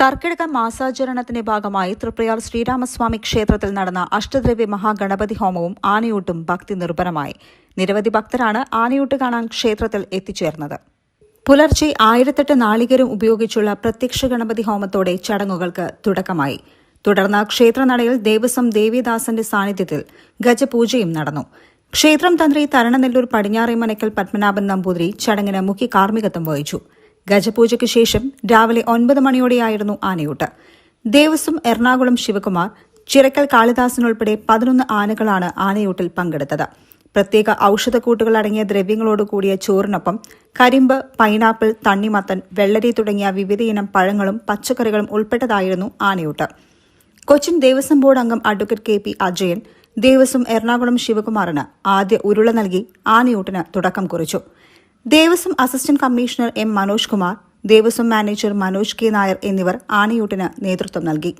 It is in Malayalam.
കർക്കിടക മാസാചരണത്തിന്റെ ഭാഗമായി തൃപ്രയാർ ശ്രീരാമസ്വാമി ക്ഷേത്രത്തിൽ നടന്ന അഷ്ടദ്രവ്യ മഹാഗണപതി ഹോമവും ആനയൂട്ടും ഭക്തി നിർഭരമായി. നിരവധി ഭക്തരാണ് ആനയൂട്ട് കാണാൻ ക്ഷേത്രത്തിൽ എത്തിച്ചേർന്നത്. പുലർച്ചെ ആയിരത്തെട്ട് നാളികരും ഉപയോഗിച്ചുള്ള പ്രത്യക്ഷ ഗണപതി ഹോമത്തോടെ ചടങ്ങുകൾക്ക് തുടക്കമായി. തുടർന്ന് ക്ഷേത്രനടയിൽ ദേവസ്വം ദേവിദാസന്റെ സാന്നിധ്യത്തിൽ ഗജപൂജയും നടന്നു. ക്ഷേത്രം തന്ത്രി തരണനെല്ലൂർ പടിഞ്ഞാറേമനക്കൽ പത്മനാഭൻ നമ്പൂതിരി ചടങ്ങിന് മുഖ്യ കാർമ്മികത്വം വഹിച്ചു. ഗജപൂജയ്ക്ക് ശേഷം രാവിലെ ഒൻപത് മണിയോടെയായിരുന്നു ആനയൂട്ട്. ദേവസ്വം എറണാകുളം ശിവകുമാർ ചിറക്കൽ കാളിദാസൻ ഉൾപ്പെടെ പതിനൊന്ന് ആനകളാണ് ആനയൂട്ടിൽ പങ്കെടുത്തത്. പ്രത്യേക ഔഷധക്കൂട്ടുകൾ അടങ്ങിയ ദ്രവ്യങ്ങളോട് കൂടിയ ചോറിനൊപ്പം കരിമ്പ് പൈനാപ്പിൾ തണ്ണിമത്തൻ വെള്ളരി തുടങ്ങിയ വിവിധയിനം പഴങ്ങളും പച്ചക്കറികളും ഉൾപ്പെട്ടതായിരുന്നു ആനയൂട്ട്. കൊച്ചിൻ ദേവസ്വം ബോർഡ് അംഗം advocate K P Ajayan Devaswom Ernakulam ശിവകുമാറിന് ആദ്യ ഉരുള നൽകി ആനയൂട്ടിന് തുടക്കം കുറിച്ചു. Devaswom assistant commissioner M Manoj Kumar Devaswom manager Manoj K Nair എന്നിവർ ആനയൂട്ടിന് നേതൃത്വം നൽകി.